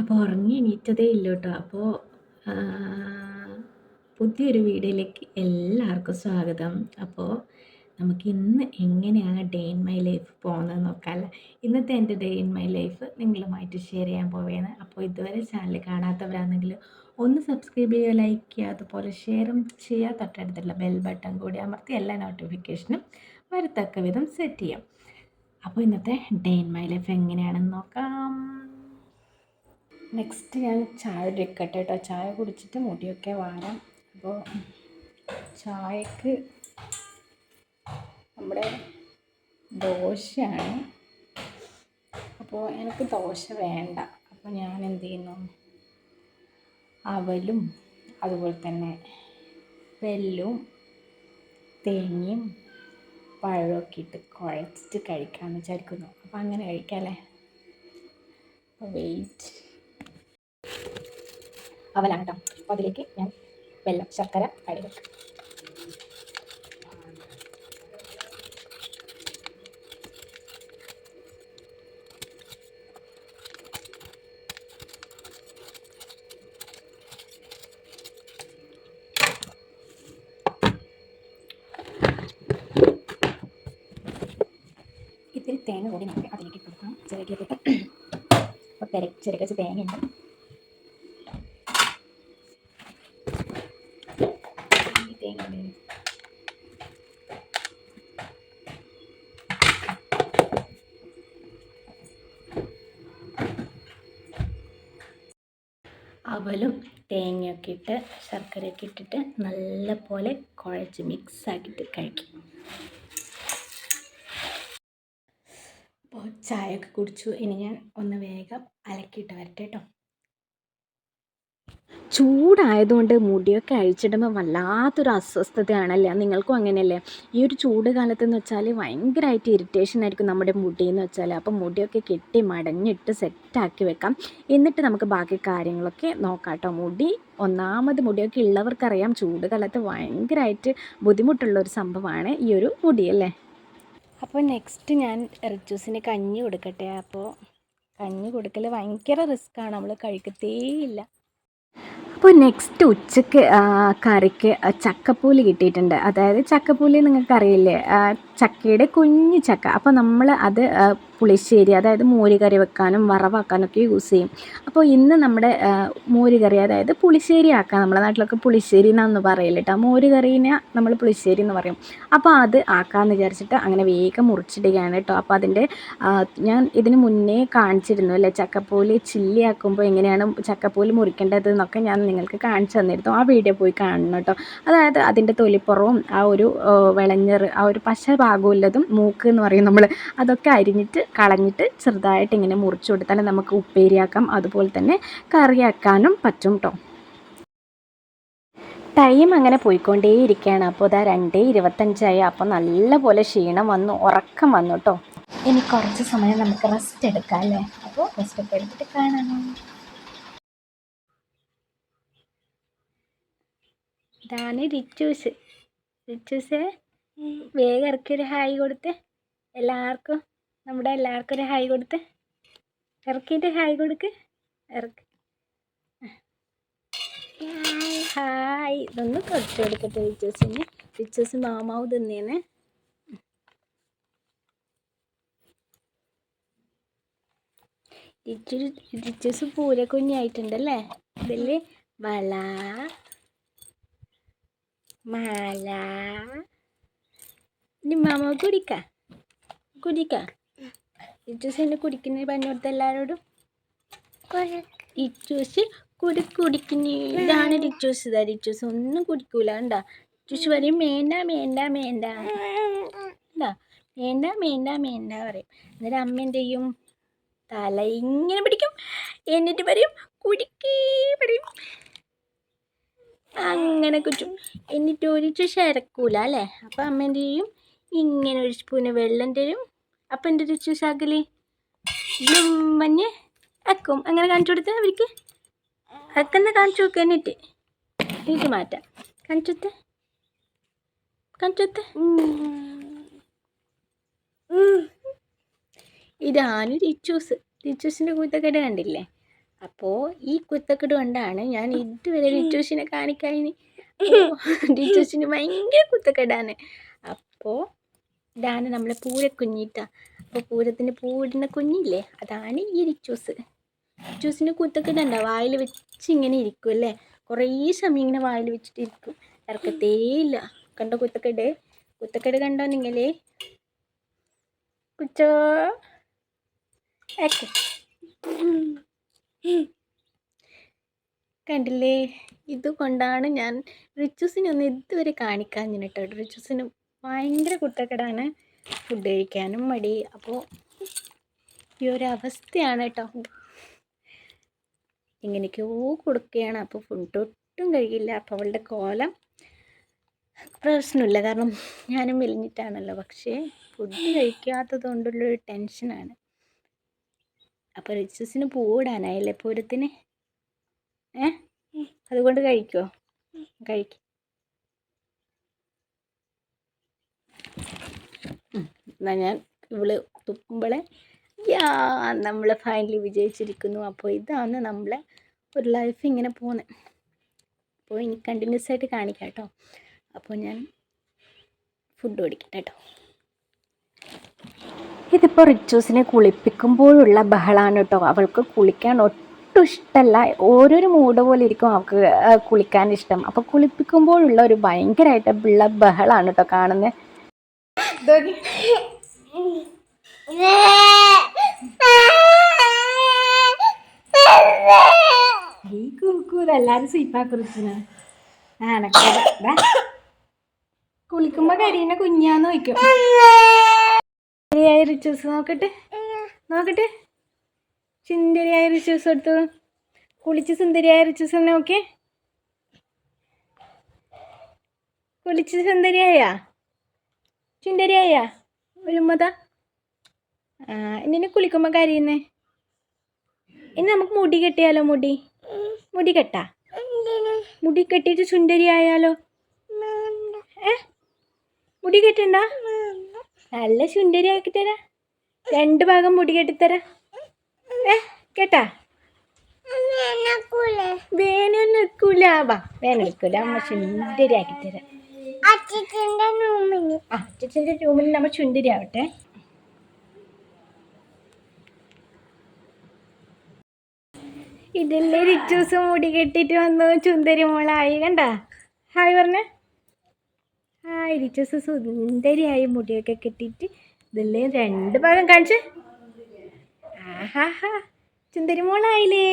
അപ്പോൾ ഉറങ്ങി എണീറ്റതേ ഇല്ല കേട്ടോ. അപ്പോൾ പുതിയൊരു വീഡിയോയിലേക്ക് എല്ലാവർക്കും സ്വാഗതം. അപ്പോൾ നമുക്ക് ഇന്ന് എങ്ങനെയാണ് ഡേ ഇൻ മൈ ലൈഫ് പോകുന്നത് നോക്കാമല്ലേ ഇന്നത്തെ എന്റെ ഡേ ഇൻ മൈ ലൈഫ് നിങ്ങളുമായിട്ട് ഷെയർ ചെയ്യാൻ പോവുകയാണ്. അപ്പോൾ ഇതുവരെ ചാനൽ കാണാത്തവരാണെങ്കിൽ ഒന്ന് സബ്സ്ക്രൈബ് ചെയ്യുക ലൈക്ക് ചെയ്യുക അതുപോലെ ഷെയറും ചെയ്യുക. തൊട്ടടുത്തുള്ള ബെൽ ബട്ടൺ കൂടി അമർത്തി എല്ലാ നോട്ടിഫിക്കേഷനും വരത്തക്ക വിധം സെറ്റ് ചെയ്യാം. അപ്പോൾ ഇന്നത്തെ ഡേ ഇൻ മൈ ലൈഫ് എങ്ങനെയാണെന്ന് നോക്കാം. നെക്സ്റ്റ് ഞാൻ ചായ എടുക്കട്ടെ കേട്ടോ. ചായ കുടിച്ചിട്ട് മുടിയൊക്കെ വാരാം. അപ്പോൾ ചായക്ക് നമ്മുടെ ദോശയാണ്. അപ്പോൾ എനിക്ക് ദോശ വേണ്ട. അപ്പോൾ ഞാൻ എന്ത് ചെയ്യുന്നു? അവലും അതുപോലെ തന്നെ വെല്ലും തേങ്ങയും പഴമൊക്കെ ഇട്ട് കുഴച്ചിട്ട് കഴിക്കാമെന്ന് വിചാരിക്കുന്നു. അപ്പോൾ അങ്ങനെ കഴിക്കാമല്ലേ അപ്പോൾ വെയിറ്റ് അവലാണ് കേട്ടോ അപ്പോൾ അതിലേക്ക് ഞാൻ വെള്ളം ശർക്കര ആഡ് ചെയ്തു ഇത്തിരി തേങ്ങ കൂടി നമുക്ക് അതിലേക്ക് കൊടുക്കാം. ചിരകിയിട്ട് അപ്പോൾ തിര ചിരകച്ച് തേങ്ങയുണ്ട് ഈ തേങ്ങ കൂടി അവലും തേങ്ങയൊക്കെ ഇട്ട് ശർക്കരയൊക്കെ ഇട്ടിട്ട് നല്ല പോലെ കുഴച്ച് മിക്സ് ആക്കിയിട്ട് കഴിക്കും. അപ്പോൾ ചായയൊക്കെ കുടിച്ചു. ഇനി ഞാൻ ഒന്ന് വേഗം അലക്കിയിട്ട് വരട്ടെ കേട്ടോ. ചൂടായതുകൊണ്ട് മുടിയൊക്കെ അഴിച്ചിടുമ്പോൾ വല്ലാത്തൊരു അസ്വസ്ഥതയാണല്ലേ? നിങ്ങൾക്കും അങ്ങനെയല്ലേ? ഈ ഒരു ചൂട് കാലത്ത് എന്ന് വെച്ചാൽ ഭയങ്കരമായിട്ട് ഇറിറ്റേഷൻ ആയിരിക്കും നമ്മുടെ മുടി എന്ന് വെച്ചാൽ അപ്പോൾ മുടിയൊക്കെ കെട്ടി മടഞ്ഞിട്ട് സെറ്റാക്കി വെക്കാം. എന്നിട്ട് നമുക്ക് ബാക്കി കാര്യങ്ങളൊക്കെ നോക്കാം കേട്ടോ മുടി ഒന്നാമത് മുടിയൊക്കെ ഉള്ളവർക്കറിയാം ചൂട് കാലത്ത് ഭയങ്കരമായിട്ട് ബുദ്ധിമുട്ടുള്ള ഒരു സംഭവമാണ് ഈ ഒരു മുടി അല്ലേ? അപ്പോൾ നെക്സ്റ്റ് ഞാൻ റിച്ചൂസിന് കഞ്ഞി കൊടുക്കട്ടെ. അപ്പോൾ കഞ്ഞി കൊടുക്കൽ ഭയങ്കര റിസ്ക്കാണ് നമ്മൾ കഴിക്കത്തേയില്ല അപ്പോൾ നെക്സ്റ്റ് ഉച്ചയ്ക്ക് കറിക്ക് ചക്കപ്പൂലി കിട്ടിയിട്ടുണ്ട്. അതായത് ചക്കപ്പൂലി നിങ്ങൾക്കറിയില്ലേ? ചക്കയുടെ കുഞ്ഞു ചക്ക. അപ്പോൾ നമ്മൾ അത് പുളിശ്ശേരി അതായത് മോരുകറി വെക്കാനും വറവാക്കാനും ഒക്കെ യൂസ് ചെയ്യും. അപ്പോൾ ഇന്ന് നമ്മുടെ മോരുകറി മോര് കറി അതായത് പുളിശ്ശേരി ആക്കാം. നമ്മുടെ നാട്ടിലൊക്കെ പുളിശ്ശേരി എന്നാന്ന് പറയില്ല കേട്ടോ. മോര് കറീനെ നമ്മൾ പുളിശ്ശേരി എന്ന് പറയും. അപ്പോൾ അത് ആക്കാമെന്ന് വിചാരിച്ചിട്ട് അങ്ങനെ വേഗം മുറിച്ചിടുകയാണ് കേട്ടോ. അപ്പോൾ അതിന്റെ ഞാൻ ഇതിന് മുന്നേ കാണിച്ചിരുന്നു അല്ലേ? ചക്കപ്പൂൽ ചില്ലി ആക്കുമ്പോൾ എങ്ങനെയാണ് ചക്കപ്പൂൽ മുറിക്കേണ്ടത് എന്നൊക്കെ ഞാൻ നിങ്ങൾക്ക് കാണിച്ചു തന്നിരുന്നു. ആ വീഡിയോ പോയി കാണണം കേട്ടോ. അതായത് അതിന്റെ തൊലിപ്പുറവും ആ ഒരു വിളഞ്ഞർ ആ ഒരു പശ ഭാഗമുള്ളതും മൂക്ക് എന്ന് പറയും നമ്മൾ. അതൊക്കെ അരിഞ്ഞിട്ട് കളഞ്ഞിട്ട് ചെറുതായിട്ട് ഇങ്ങനെ മുറിച്ച് കൊടുത്താൽ നമുക്ക് ഉപ്പേരിയാക്കാം അതുപോലെ തന്നെ കറിയാക്കാനും പറ്റും കേട്ടോ ടൈം അങ്ങനെ പോയിക്കൊണ്ടേയിരിക്കുകയാണ്. അപ്പോൾ ഇതാ രണ്ടേ ഇരുപത്തഞ്ചായി. അപ്പോൾ നല്ലപോലെ ക്ഷീണം വന്നു ഉറക്കം വന്നു കേട്ടോ ഇനി കുറച്ച് സമയം നമുക്ക് റെസ്റ്റ് എടുക്കാം അല്ലേ? അപ്പോൾ റെസ്റ്റ് ഒക്കെ എടുത്തിട്ട് കാണാം. ഇതാണ് റിച്ചൂസ്. റിച്ചൂസ് വേഗം ഇറക്കി ഒരു ഹായ് കൊടുത്ത്. എല്ലാവർക്കും നമ്മുടെ എല്ലാവർക്കും ഒരു ഹായ് കൊടുത്ത്. ഇറക്കിയിട്ട് ഹായ് കൊടുക്ക്. ഇറക്ക്. ഹായ്. ഇതൊന്ന് കുറച്ച് കൊടുക്കട്ടെ റിച്ചൂസിന് റിച്ചൂസ് മാമാവ് തിന്നേനെ. ടീച്ചേഴ്സ് പൂരക്കുഞ്ഞായിട്ടുണ്ടല്ലേ പൂര കുഞ്ഞായിട്ടുണ്ടല്ലേ ഇതിൽ വള മാല. ഇനി മാമ കുടിക്ക? കുടിക്ക? ഇച്ചൂസ് എന്നെ കുടിക്കുന്ന പറഞ്ഞു കൊടുത്ത എല്ലാവരോടും ഇച്ചൂസ് കുടി കുടിക്കുന്ന. ഇതാണ് റിച്ചൂസ് ഇതാ റിച്ചൂസ് ഒന്നും കുടിക്കൂല കണ്ടാ? റിച്ചൂസ് പറയും മേണ്ട മേണ്ട മേണ്ട. കണ്ടാ? മേണ്ട മേണ്ട മേണ്ട പറയും. എന്നിട്ട് അമ്മ എന്ത് ചെയ്യും? തല ഇങ്ങനെ പിടിക്കും. എന്നിട്ട് പറയും കുടിക്കേ പറയും. അങ്ങനെ കുറ്റും എന്നിട്ട് ഒരു ചുഷ ഇറക്കൂല അല്ലേ? അപ്പം അമ്മ എന്ത് ചെയ്യും? ഇങ്ങനെ ഒരു സ്പൂണ് വെള്ളം തരും. അപ്പം എന്റെ രുചി ശകലി മഞ്ഞ്? അക്കും. അങ്ങനെ കാണിച്ചു കൊടുത്താൽ അവർക്ക്? അക്കെന്ന് കാണിച്ചു നോക്കുക എന്നിട്ട്. എനിക്ക് മാറ്റാം. കാണിച്ചോത്തെ കാണിച്ചോത്തെ ഇതാണ് റിച്ചൂസ് റിച്ചൂസിന്റെ കുത്തക്കെട്ട് കണ്ടില്ലേ? അപ്പോൾ ഈ കുത്തക്കെട്ട് കൊണ്ടാണ് ഞാൻ ഇതുവരെ റിച്ചൂസിനെ കാണിക്കാൻ റിച്ചൂസിന് ഭയങ്കര കുത്തക്കെടാണ് അപ്പോൾ ഇതാണ് നമ്മളെ പൂരക്കുഞ്ഞിട്ട അപ്പോൾ പൂരത്തിന് പൂവിടുന്ന കുഞ്ഞില്ലേ? അതാണ് ഈ റിച്ചൂസ് റിച്ചൂസിന് കുത്തക്കെടുണ്ട വായിൽ വെച്ച് ഇങ്ങനെ ഇരിക്കും അല്ലേ? കുറേ സമയം ഇങ്ങനെ വായിൽ വെച്ചിട്ട് ഇരിക്കും. ഇറക്കത്തേയില്ല. കണ്ടോ കുത്തക്കെട്? കുത്തക്കെട് കണ്ടോ നിങ്ങളെ കുച്ചോ? കണ്ടില്ലേ? ഇതുകൊണ്ടാണ് ഞാൻ റിച്ചൂസിനെ ഒന്ന് ഇതുവരെ കാണിക്കാൻ കേട്ടോ റിച്ചൂസിന് ഭയങ്കര കുട്ടക്കെടാണ് ഫുഡ് കഴിക്കാനും മടി. അപ്പോൾ ഈ ഒരു അവസ്ഥയാണ് കേട്ടോ എങ്ങനെയൊക്കെയോ കൊടുക്കുകയാണ്. അപ്പോൾ ഫുഡ് ഒട്ടും കഴിയില്ല. അപ്പോൾ അവളുടെ കോലം പ്രശ്നമില്ല. കാരണം ഞാനും മെലിഞ്ഞിട്ടാണല്ലോ. പക്ഷേ ഫുഡ് കഴിക്കാത്തത് കൊണ്ടുള്ളൊരു ടെൻഷനാണ് അപ്പോൾ റിച്ചസിന് പൂവിടാനായില്ലേ? പൂരത്തിന്? ഏ? അതുകൊണ്ട് കഴിക്കുമോ കഴിക്കും. എന്നാൽ ഞാൻ ഇവൾ തുപ്പുമ്പോളെ യാ നമ്മൾ ഫൈനലി വിജയിച്ചിരിക്കുന്നു. അപ്പോൾ ഇതാണ് നമ്മളെ ഒരു ലൈഫ് ഇങ്ങനെ പോകുന്നത് അപ്പോൾ ഇനി കണ്ടിന്യൂസ് ആയിട്ട് കാണിക്കാം കേട്ടോ. അപ്പോൾ ഞാൻ ഫുഡ് ഓടിക്കട്ടെ കേട്ടോ. ഇതിപ്പോൾ റിച്ചൂസിനെ കുളിപ്പിക്കുമ്പോഴുള്ള ബഹളാണ് കേട്ടോ. അവൾക്ക് കുളിക്കാൻ ഒട്ടും ഇഷ്ടമല്ല ഓരോരു മൂഡ് പോലെ ഇരിക്കും അവൾക്ക് കുളിക്കാൻ ഇഷ്ടം. അപ്പോൾ കുളിപ്പിക്കുമ്പോഴുള്ള ഒരു ഭയങ്കരമായിട്ട് ഉള്ള ബഹളാണ് കേട്ടോ കാണുന്നത് എല്ലാരും കുളിക്കുമ്പോ കരീന കുഞ്ഞാന്ന് നോക്കും സുന്ദരിയായ റിച്ചൂസ് നോക്കട്ടെ. നോക്കട്ടെ. കുളിച്ച് സുന്ദരിയായ നോക്കേ കുളിച്ച് സുന്ദരിയായ? ആ കുളിക്കുമ്പോൾ കുളിക്കുമ്പോ കരയുന്നേ? ഇനി നമുക്ക് മുടി കെട്ടിയാലോ മുടി? മുടി കെട്ടാ? മുടി കെട്ടിയിട്ട് സുന്ദരിയായാലോ? ഏ? മുടി കെട്ടണ്ട? നല്ല സുന്ദരി ആക്കി തരാ രണ്ട് ഭാഗം മുടി കെട്ടിത്തരാ. ഏ കേട്ടാ? വേനൽ നിൽക്കൂല. വാ വേനൽ നിൽക്കൂല. അമ്മ സുന്ദരിയാക്കി തരാം ആ അച്ഛന്റെ റൂമിൽ നമ്മൾ സുന്ദരിയാവട്ടെ. ഇതല്ലേ റിച്ചൂസ് മുടി കെട്ടിട്ട് വന്നു. ചുന്തരിമോളായി കണ്ട? ഹായ് പറഞ്ഞ. ഹായ് റിച്ചൂസ് സുന്ദരിയായി മുടിയൊക്കെ കെട്ടിയിട്ട് ഇതല്ലേ രണ്ട് ഭാഗം കാണിച്ച്. ആഹാഹാ ചുന്തരിമോളായില്ലേ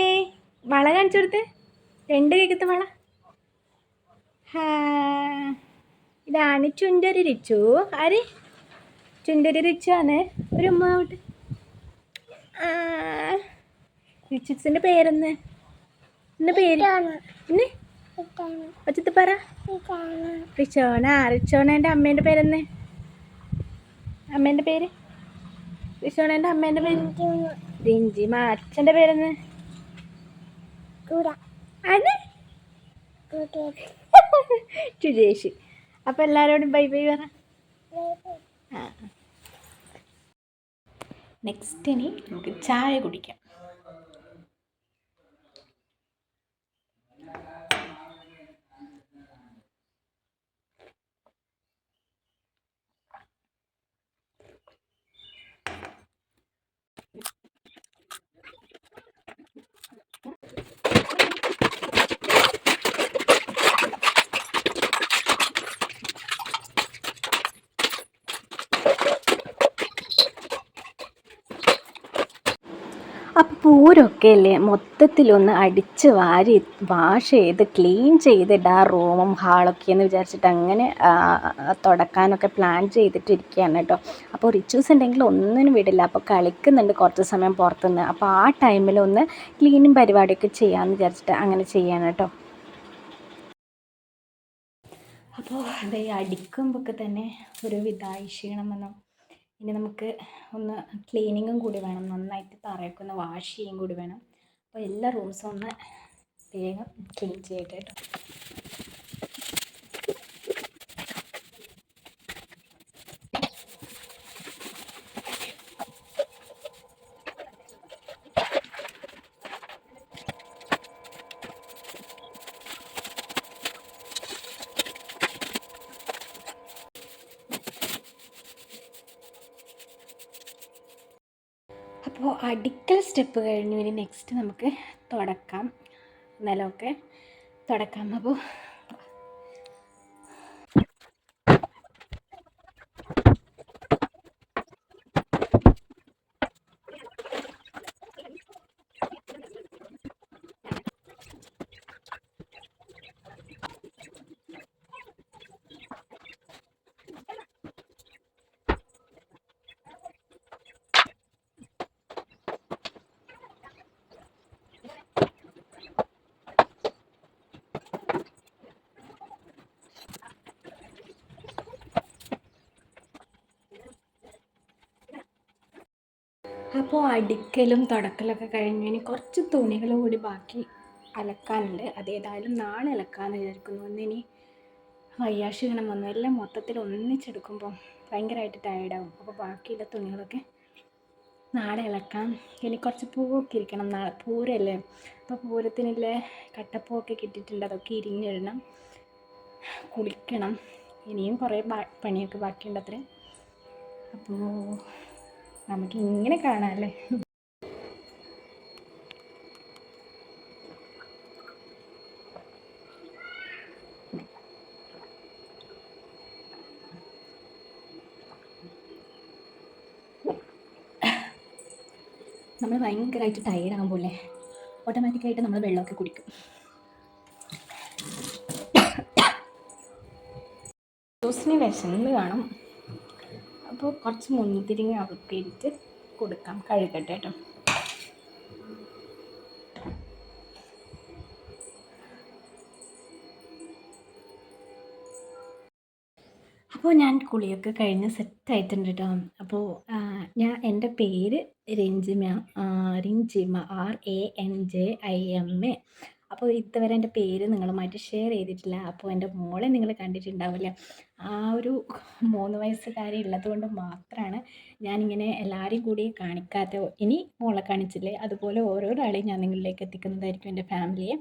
വള കാണിച്ചു കൊടുത്ത്. രണ്ട് കൈക്കത്തെ വള. ഇതാണ് ചുണ്ടരി റിച്ചു. ആര്? ചുണ്ടരി റിച്ചു ആണ്. ഒരു ഉമ്മ തൊട്ട് ആ റിച്ചുസിന്റെ പേരെന്ന് എന്റെ പേര്? പിന്നെ ഒച്ചത്ത് പറ റിച്ചോണ റിച്ചോണേന്റെ അമ്മേന്റെ പേരെന്ന് അമ്മേന്റെ പേര്? റിച്ചോണേന്റെ അമ്മേന്റെ പേര്? റിഞ്ചി അച്ഛന്റെ പേരെന്ന് അത് ചുജേഷ് അപ്പം എല്ലാവരോടും ബൈ ബൈ പറ. നെക്സ്റ്റ് ഇനി നമുക്ക് ചായ കുടിക്കാം. പൂരമൊക്കെ അല്ലേ മൊത്തത്തിലൊന്ന് അടിച്ച് വാരി വാഷ് ചെയ്ത് ക്ലീൻ ചെയ്തിട്ട് ആ റൂമും ഹാളൊക്കെ എന്ന് വിചാരിച്ചിട്ട് അങ്ങനെ തുടക്കാനൊക്കെ പ്ലാൻ ചെയ്തിട്ടിരിക്കുകയാണ് കേട്ടോ. അപ്പോൾ റിച്ചൂസ് ഉണ്ടെങ്കിൽ ഒന്നിനും വിടില്ല. അപ്പോൾ കളിക്കുന്നുണ്ട് കുറച്ച് സമയം പുറത്തുനിന്ന്. അപ്പോൾ ആ ടൈമിൽ ഒന്ന് ക്ലീനും പരിപാടിയൊക്കെ ചെയ്യാമെന്ന് വിചാരിച്ചിട്ട് അങ്ങനെ ചെയ്യാണ് കേട്ടോ. അപ്പോൾ അത് അടിക്കുമ്പോൾ തന്നെ ഒരു വിധായി ക്ഷീണം വന്നു. ഇനി നമുക്ക് ഒന്ന് ക്ലീനിങ്ങും കൂടി വേണം. നന്നായിട്ട് തറയൊക്കെ ഒന്ന് വാഷ് ചെയ്യും കൂടി വേണം. അപ്പോൾ എല്ലാ റൂംസും ഒന്ന് വേഗം ക്ലീൻ ചെയ്യട്ടെ കേട്ടോ അപ്പോൾ അടിക്കൽ സ്റ്റെപ്പ് കഴിഞ്ഞു ഇനി നെക്സ്റ്റ് നമുക്ക് തുടക്കാം. നിലമൊക്കെ തുടക്കാം. അപ്പോൾ അപ്പോൾ അടിക്കലും തുടക്കലൊക്കെ കഴിഞ്ഞ് ഇനി കുറച്ച് തുണികൾ കൂടി ബാക്കി അലക്കാനുണ്ട്. അതേതായാലും നാളെ അലക്കാമെന്ന് വിചാരിക്കുന്നു. ഒന്നിനി വയ്യാക്ഷീണം വന്നു. എല്ലാം മൊത്തത്തിൽ ഒന്നിച്ചെടുക്കുമ്പോൾ ഭയങ്കരമായിട്ട് ടയർഡാവും അപ്പോൾ ബാക്കിയുള്ള തുണികളൊക്കെ നാളെ ഇളക്കാം ഇനി കുറച്ച് പൂവൊക്കെ ഇരിക്കണം. നാളെ പൂരല്ലേ? അപ്പോൾ പൂരത്തിനുള്ള കട്ടപ്പൂവൊക്കെ കിട്ടിയിട്ടുണ്ട്. അതൊക്കെ ഇരിഞ്ഞിടണം. കുളിക്കണം. ഇനിയും കുറേ പണിയൊക്കെ ബാക്കിയുണ്ട് അത്രേ. അപ്പോൾ നമുക്ക് ഇങ്ങനെ കാണാമല്ലേ നമ്മൾ ഭയങ്കരമായിട്ട് ടയേർഡ് ആകുമ്പോഴേ ഓട്ടോമാറ്റിക്കായിട്ട് നമ്മൾ വെള്ളമൊക്കെ കുടിക്കും. ജ്യൂസിന് വിശന്ന് കാണും. അപ്പോൾ കുറച്ച് മുന്തിരിങ്ങ അകത്തിയിട്ട് കൊടുക്കാം. കഴുകട്ടെ കേട്ടോ. അപ്പോൾ ഞാൻ കുളിയൊക്കെ കഴിഞ്ഞ് സെറ്റായിട്ടുണ്ട് കേട്ടോ. അപ്പോൾ ഞാൻ എന്റെ പേര് Ranjima Ranjima R A N J I M A അപ്പോൾ ഇതുവരെ എന്റെ പേര് നിങ്ങളുമായിട്ട് ഷെയർ ചെയ്തിട്ടില്ല. അപ്പോൾ എന്റെ മോളെ നിങ്ങൾ കണ്ടിട്ടുണ്ടാവില്ല. ആ ഒരു മൂന്ന് വയസ്സുകാരി ഉള്ളത് കൊണ്ട് മാത്രമാണ് ഞാനിങ്ങനെ എല്ലാവരെയും കൂടി കാണിക്കാത്ത ഇനി മോളെ കാണിച്ചില്ലേ? അതുപോലെ ഓരോരാളെയും ഞാൻ നിങ്ങളിലേക്ക് എത്തിക്കുന്നതായിരിക്കും എന്റെ ഫാമിലിയെ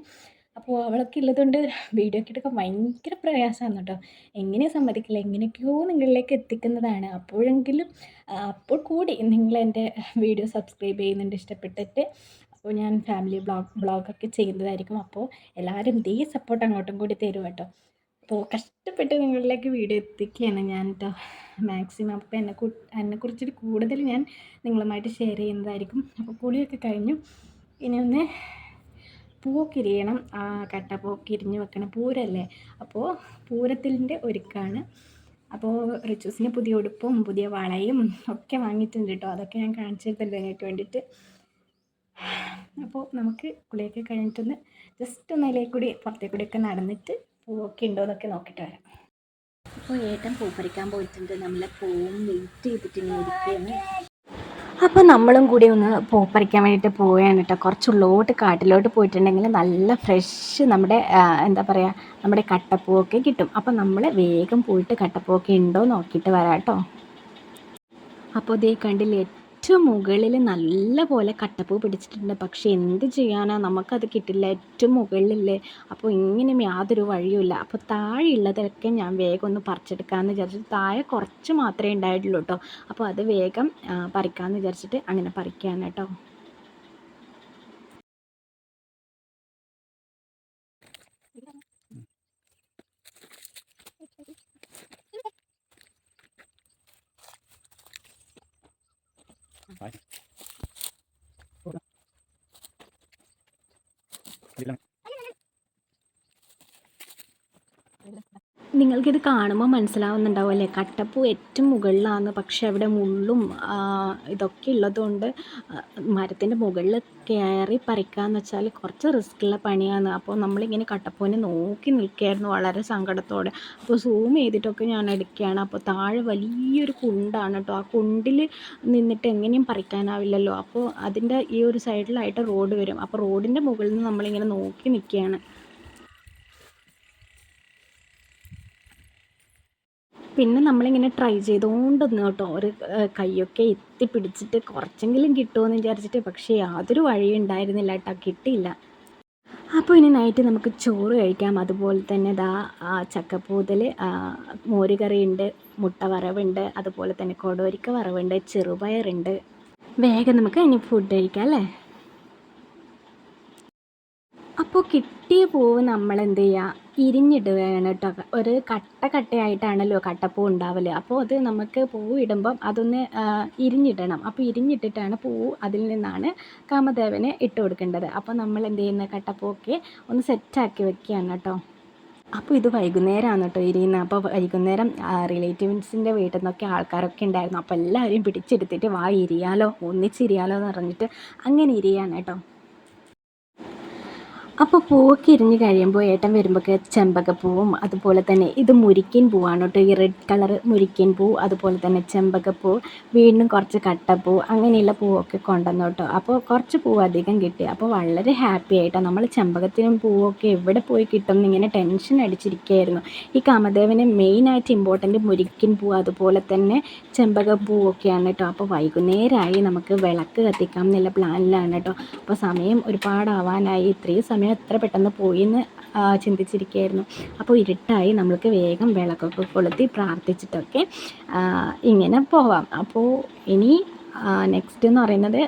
അപ്പോൾ അവളൊക്കെ ഉള്ളതുകൊണ്ട് വീഡിയോ ഒക്കെ ഭയങ്കര പ്രയാസമാണ് കേട്ടോ. എങ്ങനെ സമ്മതിക്കില്ല? എങ്ങനെയൊക്കെയോ നിങ്ങളിലേക്ക് എത്തിക്കുന്നതാണ്. അപ്പോഴെങ്കിലും അപ്പോൾ കൂടി നിങ്ങൾ എന്റെ വീഡിയോ സബ്സ്ക്രൈബ് ചെയ്യുന്നുണ്ട് ഇഷ്ടപ്പെട്ടിട്ട്. അപ്പോൾ ഞാൻ ഫാമിലി ബ്ലോഗ് ബ്ലോഗൊക്കെ ചെയ്യുന്നതായിരിക്കും. അപ്പോൾ എല്ലാവരും ഇതേ സപ്പോർട്ട് അങ്ങോട്ടും കൂടി തരും കേട്ടോ. അപ്പോൾ കഷ്ടപ്പെട്ട് നിങ്ങളിലേക്ക് വീഡിയോ എത്തിക്കുകയാണ് ഞാൻ കേട്ടോ മാക്സിമം അപ്പോൾ എന്നെ എന്നെക്കുറിച്ചിട്ട് കൂടുതൽ ഞാൻ നിങ്ങളുമായിട്ട് ഷെയർ ചെയ്യുന്നതായിരിക്കും. അപ്പോൾ കുളിയൊക്കെ കഴിഞ്ഞു. ഇനി ഒന്ന് പൂവൊക്കെ ഇരിയണം. ആ കട്ട ഇരിഞ്ഞ് വെക്കണം പൂരല്ലേ? അപ്പോൾ പൂരത്തിന്റെ ഒരുക്കാണ്. അപ്പോൾ റിച്ചൂസിന് പുതിയ ഉടുപ്പും പുതിയ വളയും ഒക്കെ വാങ്ങിയിട്ടുണ്ട് കേട്ടോ അതൊക്കെ ഞാൻ കാണിച്ചു തരുന്നത് നിങ്ങൾക്ക് വേണ്ടിയിട്ട്. അപ്പോൾ നമുക്ക് കുളിയൊക്കെ കഴിഞ്ഞിട്ടൊന്ന് ജസ്റ്റ് ഒന്ന് അതിലേക്ക് കൂടി പുറത്തേക്ക് കൂടിയൊക്കെ നടന്നിട്ട് പൂവൊക്കെ ഉണ്ടോ എന്നൊക്കെ നോക്കിയിട്ട് വരാം. അപ്പോൾ ഏട്ടൻ പൂ പറിക്കാൻ പോയിട്ടുണ്ട്. നമ്മളെ പൂവും വെയിറ്റ് ചെയ്തിട്ട് ഇങ്ങനെ ഇരിക്കുകയാണ്. അപ്പോൾ നമ്മളും കൂടി ഒന്ന് പൂ പറിക്കാൻ വേണ്ടിയിട്ട് പോവുകയാണ് കേട്ടോ. കുറച്ചുള്ളോട്ട് കാട്ടിലോട്ട് പോയിട്ടുണ്ടെങ്കിൽ നല്ല ഫ്രഷ് നമ്മുടെ എന്താ പറയുക നമ്മുടെ കട്ടപ്പൂവൊക്കെ കിട്ടും. അപ്പോൾ നമ്മൾ വേഗം പോയിട്ട് കട്ടപ്പൂവൊക്കെ ഉണ്ടോ നോക്കിയിട്ട് വരാം കേട്ടോ. അപ്പോൾ ഇതേ കണ്ടില്ലേ ഏറ്റവും മുകളിൽ നല്ല പോലെ കട്ടപ്പൂ പിടിച്ചിട്ടുണ്ട്. പക്ഷേ എന്ത് ചെയ്യാനാണ് നമുക്കത് കിട്ടില്ല. ഏറ്റവും മുകളിലല്ലേ അപ്പോൾ ഇങ്ങനെ യാതൊരു വഴിയുമില്ല. അപ്പോൾ താഴെയുള്ളതൊക്കെ ഞാൻ വേഗം ഒന്ന് പറിച്ചെടുക്കാമെന്ന് വിചാരിച്ചിട്ട് താഴെ കുറച്ച് മാത്രമേ ഉണ്ടായിട്ടുള്ളൂ കേട്ടോ അപ്പോൾ അത് വേഗം പറിക്കാമെന്ന് വിചാരിച്ചിട്ട് അങ്ങനെ പറിക്കുകയാണ് കേട്ടോ দিলাম നിങ്ങൾക്കിത് കാണുമ്പോൾ മനസ്സിലാവുന്നുണ്ടാവും അല്ലേ? കട്ടപ്പൂ ഏറ്റവും മുകളിലാണ് പക്ഷേ അവിടെ മുള്ളും ഇതൊക്കെ ഉള്ളതുകൊണ്ട് മരത്തിന്റെ മുകളിൽ കയറി പറിക്കുക എന്ന് വെച്ചാൽ കുറച്ച് റിസ്ക്കുള്ള പണിയാണ്. അപ്പോൾ നമ്മളിങ്ങനെ കട്ടപ്പൂവിനെ നോക്കി നിൽക്കുകയായിരുന്നു വളരെ സങ്കടത്തോടെ. അപ്പോൾ സൂം ചെയ്തിട്ടൊക്കെ ഞാൻ എടുക്കുകയാണ്. അപ്പോൾ താഴെ വലിയൊരു കുണ്ടാണ് കേട്ടോ. ആ കുണ്ടിൽ നിന്നിട്ട് എങ്ങനെയും പറിക്കാനാവില്ലല്ലോ. അപ്പോൾ അതിന്റെ ഈ ഒരു സൈഡിലായിട്ട് റോഡ് വരും. അപ്പോൾ റോഡിന്റെ മുകളിൽ നിന്ന് നമ്മളിങ്ങനെ നോക്കി നിൽക്കുകയാണ്. പിന്നെ നമ്മളിങ്ങനെ ട്രൈ ചെയ്തുകൊണ്ടിരുന്നു കേട്ടോ. ഒരു കൈയൊക്കെ എത്തി പിടിച്ചിട്ട് കുറച്ചെങ്കിലും കിട്ടുമെന്ന് വിചാരിച്ചിട്ട് പക്ഷേ യാതൊരു വഴിയും ഉണ്ടായിരുന്നില്ല കേട്ടോ. കിട്ടിയില്ല. അപ്പോൾ ഇനി നൈറ്റ് നമുക്ക് ചോറ് കഴിക്കാം. അതുപോലെ തന്നെ ദാ ചക്കപ്പൂതൽ മോരുകറിയുണ്ട് മുട്ട വറവുണ്ട് അതുപോലെ തന്നെ കൊടോരിക്ക വറവുണ്ട് ചെറുപയറുണ്ട്. വേഗം നമുക്ക് ഇനി ഫുഡ് കഴിക്കാം അല്ലേ? അപ്പോൾ കിട്ടിയ പൂവ് നമ്മൾ എന്ത് ചെയ്യുക ഇരിഞ്ഞിടുകയാണ് കേട്ടോ ഒരു കട്ട കട്ടയായിട്ടാണല്ലോ കട്ടപ്പൂ ഉണ്ടാവൽ. അപ്പോൾ അത് നമുക്ക് പൂവ് ഇടുമ്പം അതൊന്ന് ഇരിഞ്ഞിടണം. അപ്പോൾ ഇരിഞ്ഞിട്ടിട്ടാണ് പൂവ് അതിൽ നിന്നാണ് കാമദേവന് ഇട്ട് കൊടുക്കേണ്ടത്. അപ്പോൾ നമ്മൾ എന്ത് ചെയ്യുന്ന കട്ടപ്പൂവൊക്കെ ഒന്ന് സെറ്റാക്കി വെക്കുകയാണ് കേട്ടോ അപ്പോൾ ഇത് വൈകുന്നേരമാണ് കേട്ടോ ഇരിയുന്നത് അപ്പോൾ വൈകുന്നേരം റിലേറ്റീവ്സിന്റെ വീട്ടിൽ നിന്നൊക്കെ ആൾക്കാരൊക്കെ ഉണ്ടായിരുന്നു. അപ്പോൾ എല്ലാവരും പിടിച്ചെടുത്തിട്ട് വാ ഇരിയാലോ ഒന്നിച്ചിരിയാലോ എന്ന് പറഞ്ഞിട്ട് അങ്ങനെ ഇരിയാണ് കേട്ടോ അപ്പോൾ പൂവൊക്കെ ഇരിഞ്ഞ് കഴിയുമ്പോൾ ഏട്ടൻ വരുമ്പോഴൊക്കെ ചെമ്പകപ്പൂവും അതുപോലെ തന്നെ ഇത് മുരിക്കൻ പൂവാണ് കേട്ടോ. ഈ റെഡ് കളർ മുരിക്കൻ പൂ അതുപോലെ തന്നെ ചെമ്പകപ്പൂ വീണ്ടും കുറച്ച് കട്ടപ്പൂ അങ്ങനെയുള്ള പൂവൊക്കെ കൊണ്ടുവന്നു കേട്ടോ. അപ്പോൾ കുറച്ച് പൂവ് അധികം കിട്ടി. അപ്പോൾ വളരെ ഹാപ്പി ആയിട്ടോ. നമ്മൾ ചെമ്പകത്തിനും പൂവൊക്കെ എവിടെ പോയി കിട്ടും എന്നിങ്ങനെ ടെൻഷൻ അടിച്ചിരിക്കുകയായിരുന്നു ഈ കാമദേവന് മെയിനായിട്ട് ഇമ്പോർട്ടന്റ് മുരിക്കൻ പൂ അതുപോലെ തന്നെ ചെമ്പകപ്പൂവൊക്കെയാണ് കേട്ടോ. അപ്പോൾ വൈകുന്നേരമായി നമുക്ക് വിളക്ക് കത്തിക്കാം എന്നുള്ള പ്ലാനിലാണ് കേട്ടോ. അപ്പോൾ സമയം ഒരുപാടാവാനായി. ഇത്രയും സമയം എത്ര പെട്ടെന്ന് പോയി എന്ന് ചിന്തിച്ചിരിക്കുകയായിരുന്നു അപ്പോൾ ഇരുട്ടായി നമ്മൾക്ക് വേഗം വിളക്കൊക്കെ കൊളുത്തി പ്രാർത്ഥിച്ചിട്ടൊക്കെ ഇങ്ങനെ പോവാം. അപ്പോൾ ഇനി നെക്സ്റ്റ് എന്ന് പറയുന്നത്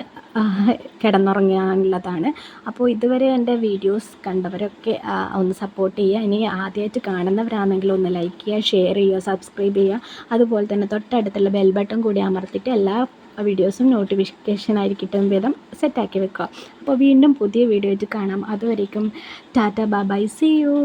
കിടന്നുറങ്ങാനുള്ളതാണ്. അപ്പോൾ ഇതുവരെ എന്റെ വീഡിയോസ് കണ്ടവരൊക്കെ ഒന്ന് സപ്പോർട്ട് ചെയ്യുക. ഇനി ആദ്യമായിട്ട് കാണുന്നവരാണെങ്കിൽ ഒന്ന് ലൈക്ക് ചെയ്യുക ഷെയർ ചെയ്യുക സബ്സ്ക്രൈബ് ചെയ്യുക. അതുപോലെ തന്നെ തൊട്ടടുത്തുള്ള ബെൽ ബട്ടൺ കൂടി അമർത്തിയിട്ട് എല്ലാ വീഡിയോസും നോട്ടിഫിക്കേഷൻ ആയി കിട്ടും വിധം സെറ്റാക്കി വെക്കുക. അപ്പോൾ വീണ്ടും പുതിയ വീഡിയോ ആയിട്ട് കാണാം. അതുവരേക്കും ടാറ്റ ബാബായ് സി യു